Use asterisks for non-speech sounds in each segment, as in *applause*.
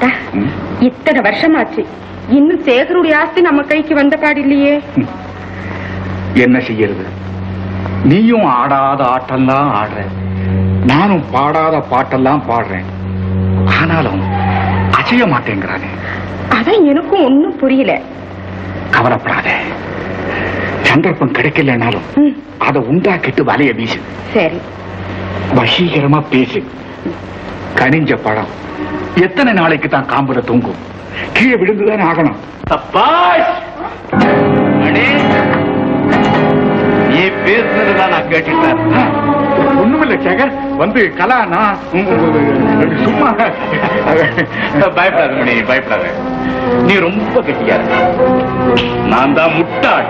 அத்தா ம்? இத்தனை வருஷமாச்சு. இன்னும் சேகருடைய ஆஸ்தி நம்ம கைக்கு வந்த பாடில்லையே. என்ன செய்யறது? நீயும் ஆடாத ஆட்டெல்லாம் ஆடுற. நானும் பாடாத பாட்டெல்லாம் பாடுறேன். ஆனாலும் அசைய மாட்டேங்கிறானே. அதான் எனக்கும் ஒண்ணும் புரியல. கவலைப்படாத. சந்தர்ப்பம் கிடைக்கலனாலும் அதை உண்டாக்கிட்டு வலைய வீசு. சரி. வசீகரமா பேசு. கனிஞ்ச பழம். எத்தனை நாளைக்கு தான் காம்புல தொங்கும்? கீழே விழுந்துதானே ஆகணும். தப்பாஷ் நீ பேசுனதுதான் நான் கேட்டுட்டேன். ஒண்ணுமில்ல சேகர். வந்து கலா நான் உம், உம், சும்மா. பயப்படாத மணி பயப்படாத. நீ ரொம்ப கெட்டியா நான் தான் முட்டாள்.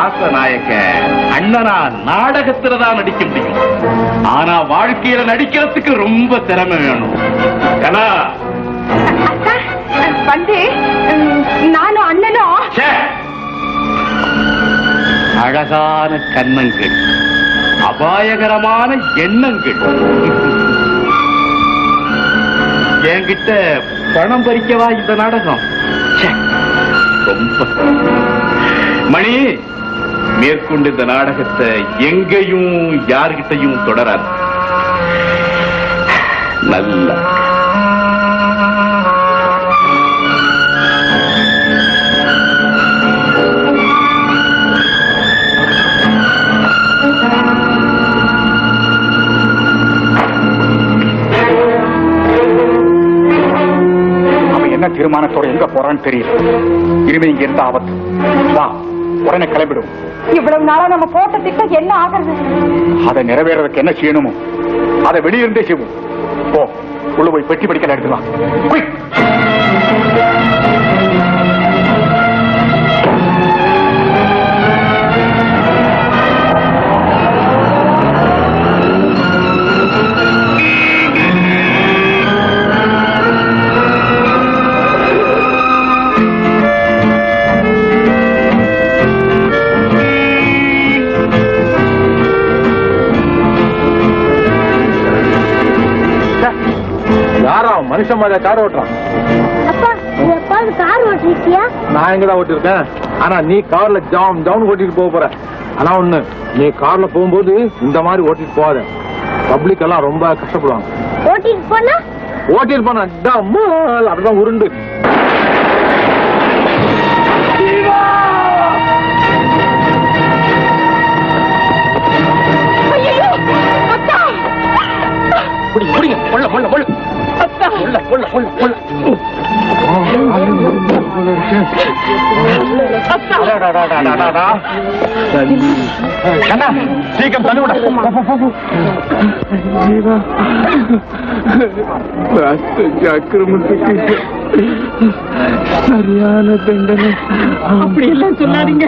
ஆசநாயக்க அண்ணனா நாடகத்துல தான் நடிக்க முடியும். ஆனா வாழ்க்கையில நடிக்கிறதுக்கு ரொம்ப திறமை வேணும். அத்தா வந்து. நானும் அண்ணனும்! அழகான கன்னங்கள். அபாயகரமான எண்ணங்கள். என்கிட்ட பணம் பறிக்கவா இந்த நாடகம்! ரொம்ப. மணி மேற்கொண்டு இந்த நாடகத்தை எங்கேயும் யார்கிட்டையும் தொடராது. நல்ல. அவன் என்ன தீர்மானத்தோட எங்க போறான்னு தெரியல. இனிமே இங்க இருந்த ஆபத்து வா. உடனே கிளம்பிடும். இவ்வளவு நாளா நம்ம போட்ட திட்டம் என்ன ஆகுறது? அதை நிறைவேறதுக்கு என்ன செய்யணுமோ அதை வெளியிருந்தே செய்வோம். போ உள்ள போய் பெட்டி படிக்கல எடுத்துக்கலாம். யாரா மனுஷன் மாதிரி கார் ஓட்டுறான்? கார் ஓட்டிருக்கியா நான் எங்கதான் ஓட்டிருக்கேன் ஆனா நீ கார்ல ஜாம் ஜாம் ஓட்டிட்டு போக போற. ஆனா ஒண்ணு நீ கார்ல போகும்போது இந்த மாதிரி ஓட்டிட்டு போகாத. பப்ளிக் எல்லாம் ரொம்ப கஷ்டப்படுவாங்க. ஓட்டிட்டு போனா? ஓட்டிட்டு போனா அப்படிதான் உருண்டு. கண்ணா, சீக்கிரம் தள்ளி விட அக்கிரமத்துக்கு சரியான தண்டனை அப்படி எல்லாம் சொல்லாதீங்க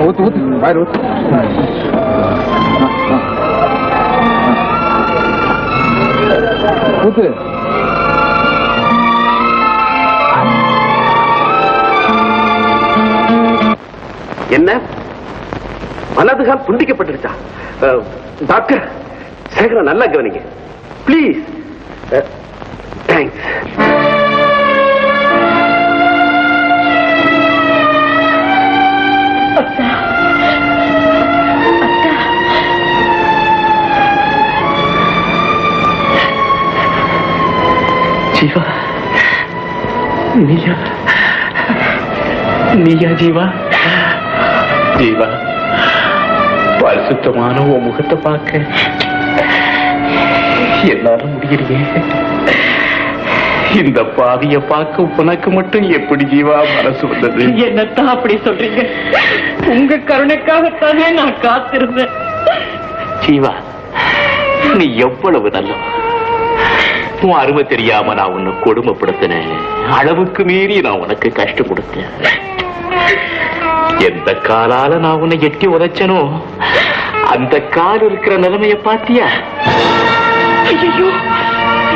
ஊத்து ஊத்து வாயில ஊத்து ஊத்து என்ன? வலதுகால் துண்டிக்கப்பட்டுருச்சா டாக்டர் சேகர நல்லா கவனிங்க. ப்ளீஸ் தேங்க்ஸ் ஜீவா நீயா நீயா ஜீவா. ஜீவா பரிசுத்தமான உன் முகத்தை பார்க்க என்னால முடியலையே இந்த பாவிய பார்க்க உனக்கு மட்டும் எப்படி ஜீவா மனசு வந்தது என்னத்தான் அப்படி சொல்றீங்க உங்க கருணைக்காகத்தானே நான் காத்திருந்தேன் ஜீவா நீ எவ்வளவு நல்ல உன் அருமை தெரியாம நான் உன்னை கொடுமைப்படுத்தினேன் அளவுக்கு மீறி நான் உனக்கு கஷ்டம் கொடுத்தேன் எந்த காலால நான் உன்னை எட்டி உதைச்சனோ அந்த கால் இருக்கிற நிலைமைய பாத்தியா? ஐயோ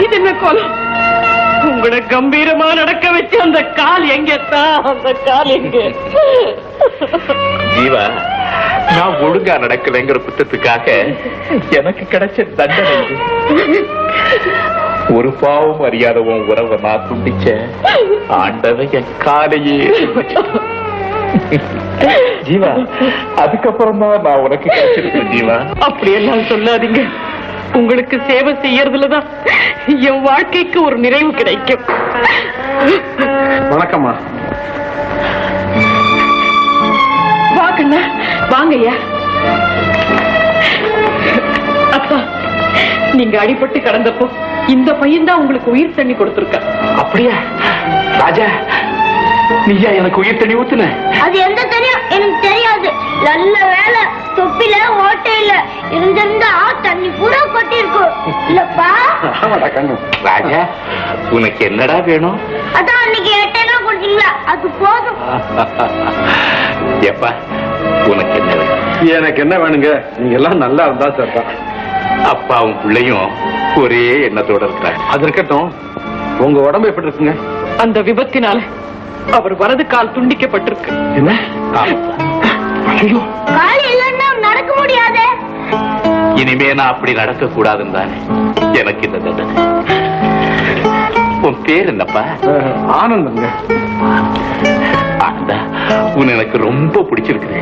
இது என்ன கோலம்? உங்களை கம்பீரமா நடக்க வச்சு அந்த கால் எங்கத்தான் அந்த கால் எங்க? ஜீவா நான் ஒழுங்கா நடக்கலைங்கிற குற்றத்துக்காக எனக்கு கிடைச்ச தண்டனை. ஒரு பாவம் அறியாதவன் உறவை நான் துண்டிச்ச ஆண்டவன் என் காலையே. ஜீவா அதுக்கப்புறம் தான் நான் உனக்கு கிடைச்சிருக்கேன் ஜீவா. அப்படியெல்லாம் சொல்லாதீங்க. உங்களுக்கு சேவை செய்யறதுலதான் என் வாழ்க்கைக்கு ஒரு நிறைவு கிடைக்கும். வணக்கம்மா. வாங்கண்ணா வாங்கய்யா. அப்பா நீங்க அடிபட்டு கடந்தப்போ இந்த பையன் தான் உங்களுக்கு உயிர் தண்ணி கொடுத்திருக்க அப்படியா? ராஜா நீயா எனக்கு உயிர் தண்ணி ஊத்துன? அது எந்த நல்ல வேலை தொப்பில ஓட்டை இல்ல. இருந்திருந்தா தண்ணி பூரா கொட்டி இருக்கும் இல்லப்பா. ஆமாடா கண்ணு. ராஜா உனக்கு என்னடா வேணும்? அதான் அன்னைக்கு எட்டைனா கொடுத்தீங்களா? அது போதும். *laughs* எப்பா உனக்கு என்ன வேணும்? எனக்கு என்ன வேணுங்க? நீங்க எல்லாம் நல்லா இருந்தா சார் அப்பாவும் பிள்ளையும் ஒரே எண்ணத்தோட இருக்கிறாங்க. அது இருக்கட்டும். உங்க உடம்பு எப்படி இருக்குங்க? அந்த விபத்தினால அவர் வலது கால் துண்டிக்கப்பட்டிருக்கு. என்ன? நடக்க முடியாதே. இனிமே நான் அப்படி நடக்க கூடாதுன்னு தானே. எனக்கு இந்த தண்டனை உன் பேர் என்னப்பா? ஆனந்தங்க. ஆனந்தா உன் எனக்கு ரொம்ப பிடிச்சிருக்கு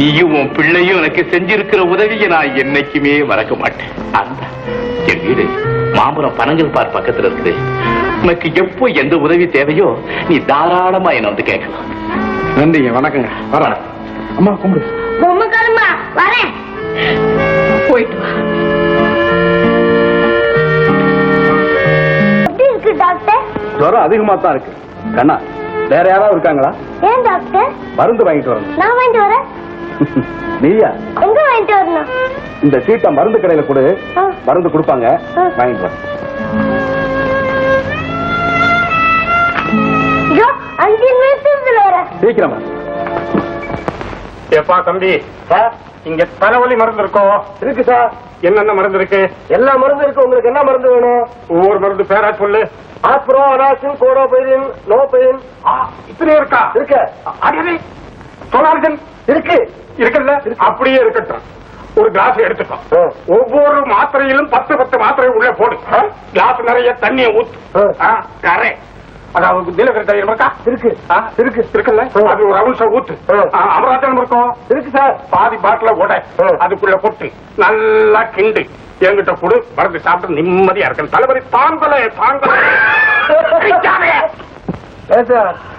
நீயும் உன் பிள்ளையும் எனக்கு செஞ்சிருக்கிற உதவியை நான் என்னைக்குமே மறக்க மாட்டேன். ஆனந்தா என் வீடு மாமரம் பனங்கல் பார் பக்கத்துல இருக்குது. உனக்கு எப்போ எந்த உதவி தேவையோ நீ தாராளமா என்ன வந்து கேட்கலாம். நன்றிங்க வணக்கங்க. வரேன். அம்மா கும்பிடு. பொம்மை கருமா வரேன். போயிட்டு வா. எப்படி இருக்கு டாக்டர்? ஜுரம் அதிகமா தான் இருக்கு. கண்ணா வேற யாராவது இருக்காங்களா? ஏன் டாக்டர்? மருந்து வாங்கிட்டு வரணும். நான் வாங்கிட்டு வரேன். *laughs* நீயா? எங்க வாங்கிட்டு வரணும்? இந்த சீட்டை மருந்து கடையில கொடு. ஆ. மருந்து கொடுப்பாங்க. ஆ. வாங்கிட்டு வரேன். சீக்கிரமா. ஏப்பா தம்பி? சார் இங்க தலைவலி மருந்து இருக்கோ? இருக்கு சார். என்னென்ன மருந்து இருக்கு? எல்லா மருந்து இருக்கு. உங்களுக்கு என்ன மருந்து வேணும்? ஒவ்வொரு மருந்து பேரா சொல்லு. ஆஸ்பிரோ அனாசின் கோடோபைரின் நோபைரின் இத்தனை இருக்கா? இருக்கு. அடே சொல்லார்கள் இருக்கு. இருக்குல்ல? அப்படியே இருக்கட்டும். ஒரு கிளாஸ் எடுத்துக்கோ. ஒவ்வொரு மாத்திரையிலும் பத்து பத்து மாத்திரை உள்ள போடு. கிளாஸ் நிறைய தண்ணியை ஊத்து. கரை. அதாவது திலகரி தைரியம் இருக்கா? இருக்கு. இருக்கு. இருக்குல்ல. அது ஒரு அவுன்ஸ ஊத்து. ஆ. ஆ, அமராஜனம் இருக்கும் இருக்கு சார். பாதி பாட்டில உட. அதுக்குள்ள கொட்டு. நல்லா கிண்டு. என்கிட்ட கொடு. மருந்து சாப்பிட்டு நிம்மதியா இருக்கேன். தலைவலி தாங்கல தாங்கல.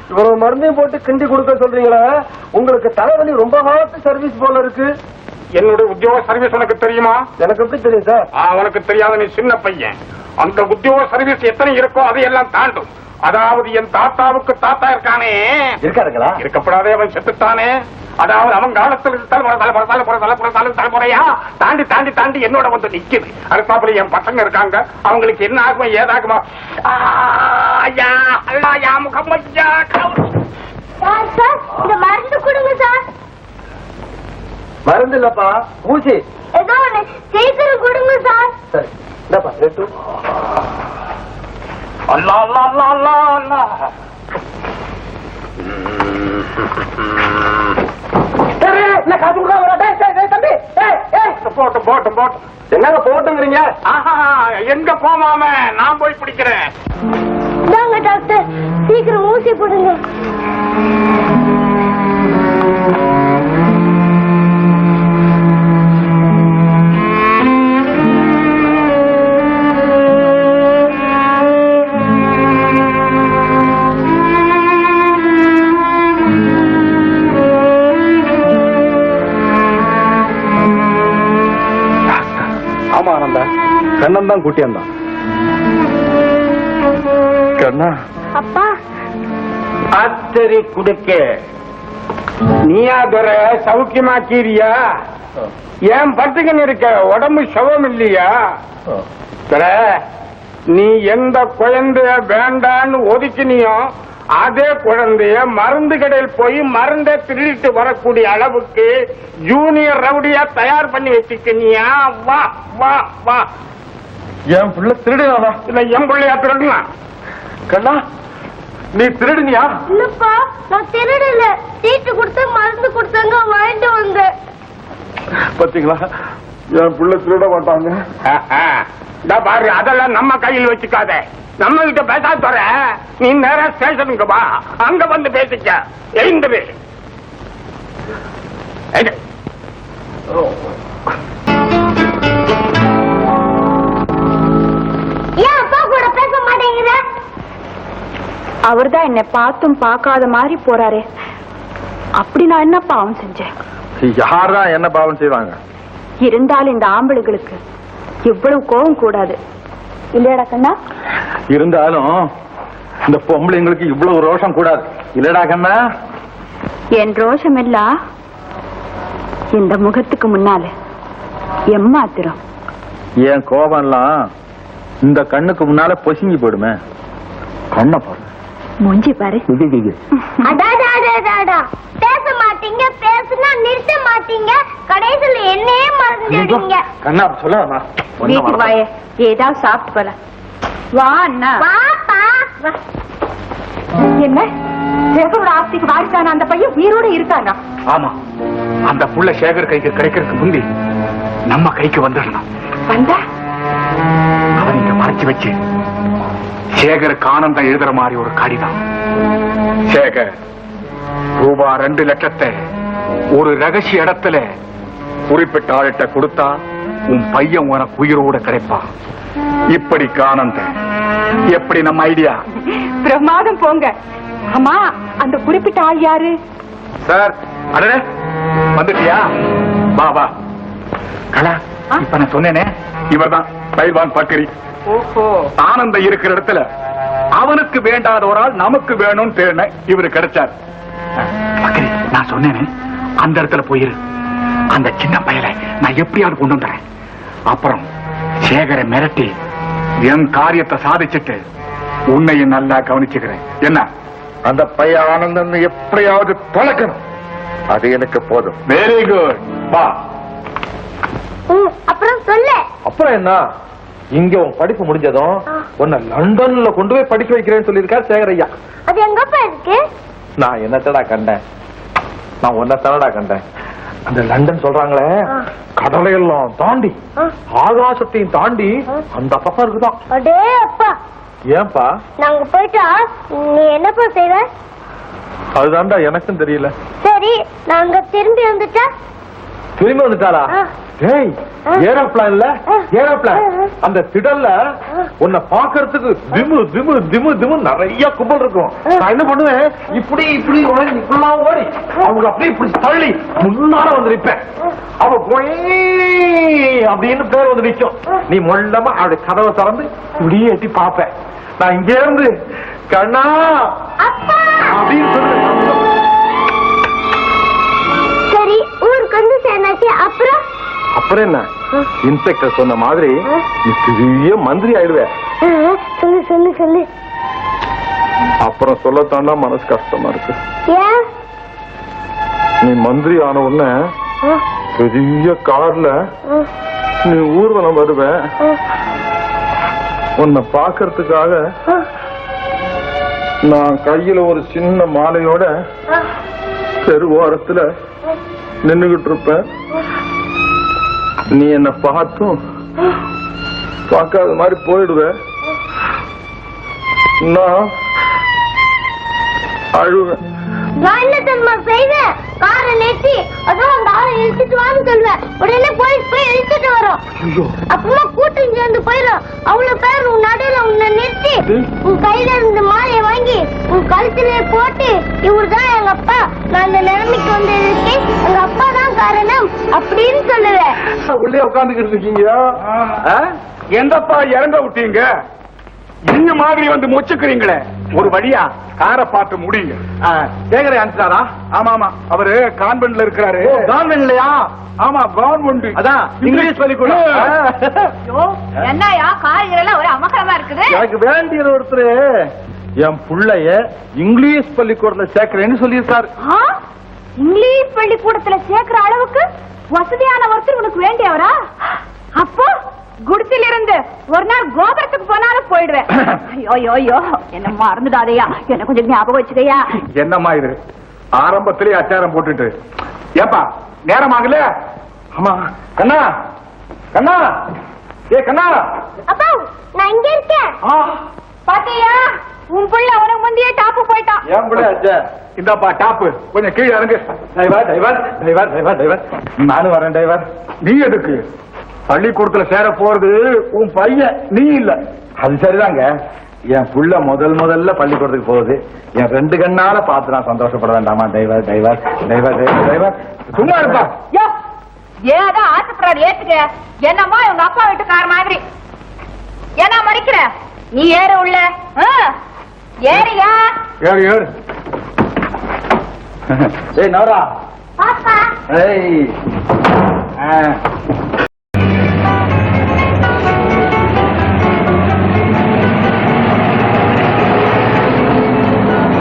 இவ்வளவு மருந்தையும் போட்டு கிண்டி கொடுக்க சொல்றீங்களா? உங்களுக்கு தலைவலி ரொம்ப காலத்து சர்வீஸ் போல இருக்கு. என்னுடைய உத்தியோக சர்வீஸ் உனக்கு தெரியுமா? எனக்கு எப்படி தெரியும் சார்? உனக்கு தெரியாத நீ சின்ன பையன். அந்த உத்தியோக சர்வீஸ் எத்தனை இருக்கோ அதையெல்லாம் தாண்டும். அதாவது என் தாத்தாவுக்கு தாத்தா இருக்கானே. இருக்காருங்களா? இருக்கப்படாதே அவன் செத்துட்டானே. அதாவது அவன் காலத்தில் தலைமுறை தலைமுறை தலைமுறை தலைமுறை தலை தலைமுறையா? தாண்டி தாண்டி தாண்டி என்னோட வந்து நிக்குது. அடுத்தாப்புல என் பசங்க இருக்காங்க. அவங்களுக்கு என்ன ஆகுமோ ஏதாகுமோ. ஆ, ஐயா அல்லா யா முகம்மய்யா சார் சார் இந்த மருந்து கொடுங்க சார். மருந்து இல்லப்பா ஊசி ஏதோ ஒண்ணு சீக்கிரம் கொடுங்க சார். சரி இந்தாப்பா எடுத்து அல்லா அல்லா அல்லா அல்லா அல்லா போட்டும் போட்டும் போட்டும் என்னங்க போட்டுங்கிறீங்க? ஆஹா எங்க போமாம நான் போய் பிடிக்கிறேன். இந்தாங்க டாக்டர். சீக்கிரம் ஊசி போடுங்க. கண்ணன் தான் கூட்டியாந்தான் கண்ணா. அப்பா. ஆச்சரி குடுக்க. நீயா துற சௌக்கியமாக்கீரியா ஏன் பட்டுக்கன்னு இருக்க? உடம்பு சவம் இல்லையா? துரை, நீ எந்த குழந்தைய வேண்டான்னு ஒதுக்கினியோ அதே குழந்தைய மருந்து கடையில் போய் மருந்தை திருடிட்டு வரக்கூடிய அளவுக்கு ஜூனியர் ரவுடியா தயார் பண்ணி வச்சுக்கினியா? வா வா வா. என் பிள்ளை திருடுனானா இல்ல என் பிள்ளையா திருடுனா? கண்ணா நீ திருடுனியா? இல்லப்பா நான் திருடல. சீட்டு கொடுத்து மருந்து கொடுத்தாங்க வாங்கிட்டு வந்தேன் பாத்தீங்களா? என் பிள்ளை திருட மாட்டாங்க. பாரு அதெல்லாம் நம்ம கையில் வச்சுக்காத. நம்ம கிட்ட பேசாத தர. நீ நேரா ஸ்டேஷனுக்கு வா. அங்க வந்து பேசிக்க. எழுந்துரு அவர்தான் என்னை பார்த்தும் பார்க்காத மாதிரி போறாரே. அப்படி நான் என்ன பாவம் செஞ்சேன்? யார்தான் என்ன பாவம் செய்வாங்க? இருந்தாலும் இந்த ஆம்பளைகளுக்கு இவ்வளவு கோபம் கூடாது. இல்லையாடா கண்ணா? இருந்தாலும் இந்த பொம்பளைங்களுக்கு இவ்வளவு ரோஷம் கூடாது. இல்லடா கண்ணா? என் ரோஷம் எல்லாம் இந்த முகத்துக்கு முன்னால எம்மாத்திரம்? என் கோபம்லாம் இந்த கண்ணுக்கு முன்னால பொசுங்கி போயிடுமே. கண்ணை பாரு மூஞ்சி பாரு. அடாடா அடாடா பேச மாட்டீங்க பேசுனா நிறுத்த மாட்டீங்க. கடைசியில என்னையே மறந்துடுவீங்க கண்ணா சொல்லாமா வீட்டுக்கு வாயே. ஏதாவது சாப்பிட்டு போல வா அண்ணா. வாப்பா வா. என்ன? சேகரோட ஆஸ்திக்கு வாரிசான அந்த பையன் உயிரோட இருக்காரா? ஆமா. அந்த புள்ள சேகர் கைக்கு கிடைக்கிறதுக்கு முந்தி நம்ம கைக்கு வந்துடணும். வந்தா? அவன் இங்க மறைச்சு வச்சு சேகருக்கு ஆனந்தம் எழுதுற மாதிரி ஒரு கடிதம். சேகர் ரூபா ரெண்டு லட்சத்தை ஒரு ரகசிய இடத்துல குறிப்பிட்ட ஆள்கிட்ட கொடுத்தா உன் பையன் உனக்கு உயிரோட கிடைப்பான் இப்படிக்கு ஆனந்தம் எப்படி நம்ம ஐடியா? பிரமாதம் போங்க. ஆமா அந்த குறிப்பிட்ட ஆள் யாரு? சார் அடடே வந்துட்டியா? வா வா. கலா இப்ப நான் சொன்னேனே இவர்தான் பைல்வான் பக்கரி ஓஹோ. ஆனந்தம் இருக்கிற இடத்துல அவனுக்கு வேண்டாத ஒரு ஆள் நமக்கு வேணும்னு தேடின இவரு கிடைச்சார். நான் சொன்னேனே அந்த இடத்துல போயிரு. அந்த சின்ன பயலை நான் எப்படியாவது கொண்டு வந்துறேன் அப்புறம் சேகரை மிரட்டி என் காரியத்தை சாதிச்சுட்டு உன்னையும் நல்லா கவனிச்சுக்கிறேன். என்ன? அந்த பையன் ஆனந்தம் எப்படியாவது தொலைக்கணும் அது எனக்கு போதும். வெரி குட் வா. அப்புறம் சொல்லு. அப்புறம் என்ன? இங்க உன் படிப்பு முடிஞ்சதும் உன்னை லண்டன்ல கொண்டு போய் படிக்க வைக்கிறேன்னு சொல்லியிருக்கார் சேகர் ஐயா. அது எங்கப்பா இருக்கு? நான் என்னத்தடா கண்டேன்? நான் உன்னை தானடா கண்டேன். அந்த லண்டன் சொல்றாங்களே. கடலையெல்லாம் தாண்டி. ஆகாசத்தையும் தாண்டி அந்த பக்கம் இருக்குதான். அடே அப்பா. ஏன்பா? நாங்க போயிட்டா நீ என்னப்பா செய்வ? அதுதான்டா எனக்கும் தெரியல. சரி நாங்க திரும்பி வந்துட்டா? திரும்பி வந்துட்டாளா. டேய். ஏரோப்ளான்ல. ஏரோப்ளான். அந்த திடல்ல. உன்னை பாக்குறதுக்கு திமு திமு திமு திமு நிறைய கும்பல் இருக்கும். நான் என்ன பண்ணுவேன்? இப்படி இப்படி உடனே ஓடி அவங்க அப்படியே இப்படி தள்ளி முன்னால வந்து அவ போய் அப்படின்னு பேர் வந்து நிக்கும். நீ மொல்லமா அப்படி கதவை திறந்து இப்படியே எட்டி பாப்பேன் நான் இங்க இருந்து கண்ணா! அப்பா! அப்படின்னு சொல்லு சரி ஊருக்கு வந்து சேர்ந்தாச்சு. அப்புறம்? அப்புறம் என்ன? இன்ஸ்பெக்டர் சொன்ன மாதிரி பெரிய மந்திரி ஆயிடுவேன் சொல்லு சொல்லு சொல்லு. அப்புறம் சொல்லத்தாண்டா மனசு கஷ்டமா இருக்கு. நீ மந்திரி ஆன உடனே பெரிய கார்ல நீ ஊர்வலம் வருவ. உன்னை பாக்குறதுக்காக நான் கையில ஒரு சின்ன மாலையோட ஆ. தெருவோரத்துல நின்னுகிட்டு இருப்பேன். நீ என்ன பார்த்தும் பார்க்காத மாதிரி போயிடுவ. நான் அழுவேன். நான் என்ன தெரியுமா செய்வேன்? காரை நிறுத்தி அதான் அந்த ஆளை இழுத்துட்டு வான்னு சொல்லுவேன் உடனே போலீஸ் போய் இழுத்துட்டு வரும். அப்புறமா கூட்டம் சேர்ந்து போயிடும். அவ்வளவு பேர் உன் நடுவுல உன்னை நிறுத்தி உன் கையில இருந்து மாலையை வாங்கி உன் கழுத்திலே போட்டு இவர்தான் எங்க அப்பா. நான் இந்த நிலைமைக்கு வந்ததுக்கு எங்க அப்பா காரணம் அப்படின்னு சொல்லுவேன் உள்ளே உட்காந்துக்கிட்டு இருக்கீங்க? எந்தப்பா இறங்க விட்டீங்க? இந்த மாதிரி வந்து முச்சுக்கிறீங்களே. ஒரு வழியா காரை பார்த்து முடியுங்க. கேக்குறேன் அனுப்பிச்சாரா? ஆமா ஆமா அவரு கான்வென்ட்ல இருக்கிறாரு. கவர்மெண்ட்லயா ஆமா கவர்மெண்ட் அதான் இங்கிலீஷ் பள்ளிக்கூடம் என்னயா காய்கறி எல்லாம் ஒரு அமக்கலமா இருக்குது? எனக்கு வேண்டியது ஒருத்தர். என் புள்ளைய இங்கிலீஷ் பள்ளிக்கூடத்துல சேர்க்கிறேன்னு சொல்லியிருக்காரு? இங்கிலீஷ் பள்ளிக்கூடத்துல சேர்க்கிற அளவுக்கு வசதியான ஒருத்தர் உனக்கு வேண்டியவரா? அப்போ குடிசில இருந்து ஒரு நாள் கோபுரத்துக்கு போனாலும் போயிடுவேன். *clears throat* ஐயோ ஐயோ என்ன மறந்துடாதயா என்ன கொஞ்சம் ஞாபகம் வச்சுக்கையா? என்னம்மா இது? ஆரம்பத்திலே அச்சாரம் போட்டுட்டு. ஏப்பா நேரம் ஆகல? ஆமா கண்ணா கண்ணா ஏ கண்ணா. அப்பா நான் இங்க இருக்கேன். பாத்தியா? உன் புள்ள உனக்கு முந்தைய டாப்பு போயிட்டான். ஏன் கூட இந்தாப்பா டாப்பு. கொஞ்சம் கீழே இறங்கு. Driver driver driver driver driver நானும் வரேன் டிரைவர் நீ எதுக்கு? பள்ளிக்கூடத்துல சேர போறது உன் பையன் நீ இல்ல. அது சரிதாங்க. என் புள்ள முதல் முதல்ல பள்ளிக்கூடத்துக்கு போகுது. என் ரெண்டு கண்ணால பார்த்து நான் சந்தோஷப்பட வேண்டாமா டிரைவர் டிரைவர் டிரைவர் டிரைவர் சும்மா இருப்பா. ஏதோ ஆசைப்படுறாரு ஏத்துக்க? என்னம்மா இவங்க அப்பா வீட்டுக்கார மாதிரி. என்ன மறைக்கிற? நீ ஏறு உள்ள. ஏறியா? ஏறு ஏறு ஏய் நவரா. பாப்பா. ஏய். ஆ.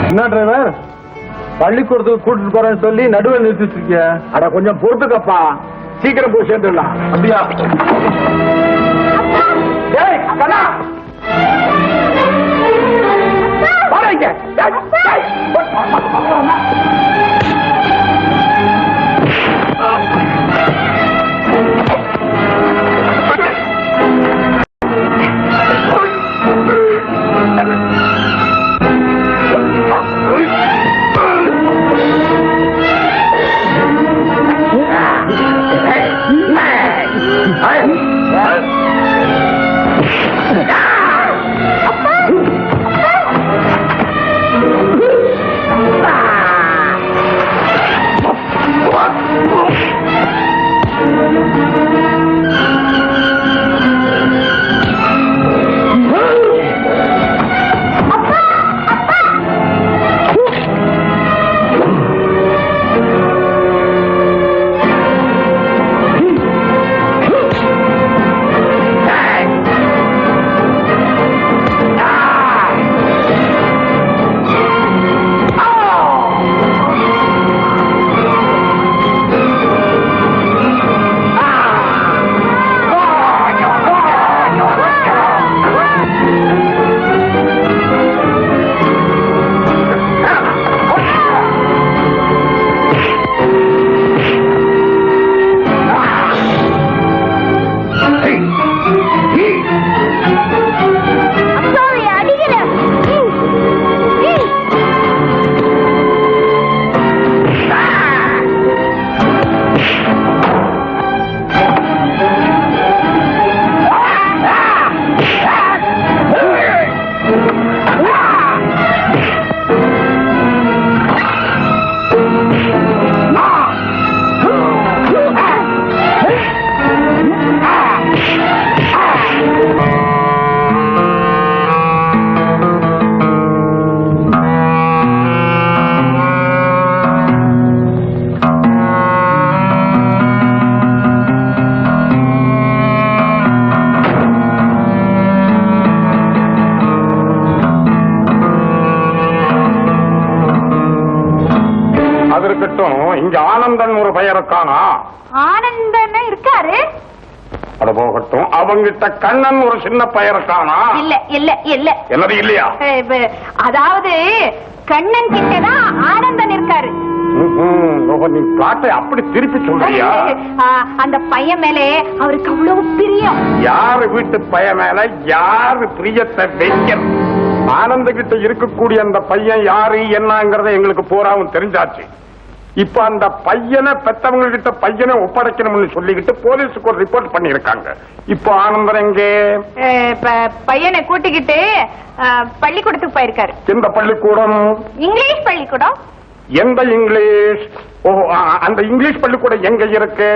என்ன டிரைவர் பள்ளிக்கூடத்துக்கு கூட்டிட்டு போறேன்னு சொல்லி நடுவில் நிறுத்தி வச்சிருக்கிய அட கொஞ்சம் பொறுத்துக்கப்பா. சீக்கிரம் போய் சேர்ந்துடலாம். அப்படியா? ஏய் ஒரு பெயருக்கானா ஆனந்தன்னு இருக்காரு. அது போகட்டும் அவங்கிட்ட கண்ணன் ஒரு சின்ன பெயருக்கானா? இல்ல இல்ல இல்ல. என்னது இல்லையா? அதாவது கண்ணன் கிட்டதான் ஆனந்தன் இருக்காரு. நீ பிளாட்டை அப்படி திருப்பி சொல்றியா? *laughs* அந்த பையன் மேலே அவருக்கு அவ்வளவு பிரியம். யாரு வீட்டு பையன் மேல யாரு பிரியத்தை வைக்க ஆனந்த கிட்ட இருக்கக்கூடிய அந்த பையன் யாரு என்னங்கறத எங்களுக்கு பூராவும் தெரிஞ்சாச்சு. இப்ப அந்த பையனை பெத்தவங்க கிட்ட பையனை ஒப்படைக்கணும்னு சொல்லிக்கிட்டு போலீஸுக்கு ஒரு ரிப்போர்ட் பண்ணிருக்காங்க இப்போ ஆனந்தன் எங்கே? பையனை கூட்டிக்கிட்டு பள்ளிக்கூடத்துக்கு போயிருக்காரு. எந்த பள்ளிக்கூடம்? இங்கிலீஷ் பள்ளிக்கூடம். எந்த இங்கிலீஷ்? ஓ அந்த இங்கிலீஷ் பள்ளிக்கூடம் எங்க இருக்கு?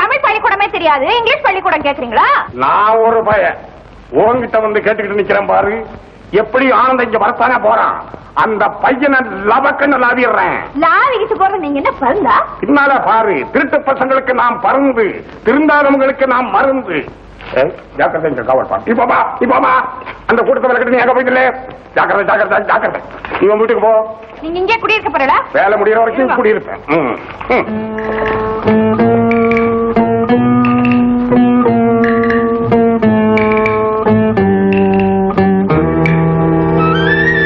தமிழ் பள்ளிக்கூடமே தெரியாது. இங்கிலீஷ் பள்ளிக்கூடம் கேக்குறீங்களா? நான் ஒரு பையன். உன்கிட்ட வந்து கேட்டுக்கிட்டு நிக்கிறேன் பாரு. எப்படி ஆனந்த இங்க வரத்தானே போறான்? அந்த பையனை லபக்கன்னு லாவிடுறேன். லாவிக்கிட்டு போறது நீங்க என்ன பருந்தா? பின்னால பாரு திருட்டு பசங்களுக்கு நாம் பருந்து திருந்தாதவங்களுக்கு நாம் மருந்து. ஜாக்கிரதை இங்க காவல் பாரு இப்ப பா இப்ப பா அந்த கூட்டத்தை விளக்கிட்டு நீ எங்க போயிட்டு ஜாக்கிரதை ஜாக்கிரதை ஜாக்கிரதை. உன் வீட்டுக்கு போ. நீங்க இங்கே குடியிருக்க போறல வேலை முடியற வரைக்கும் குடியிருப்பேன்.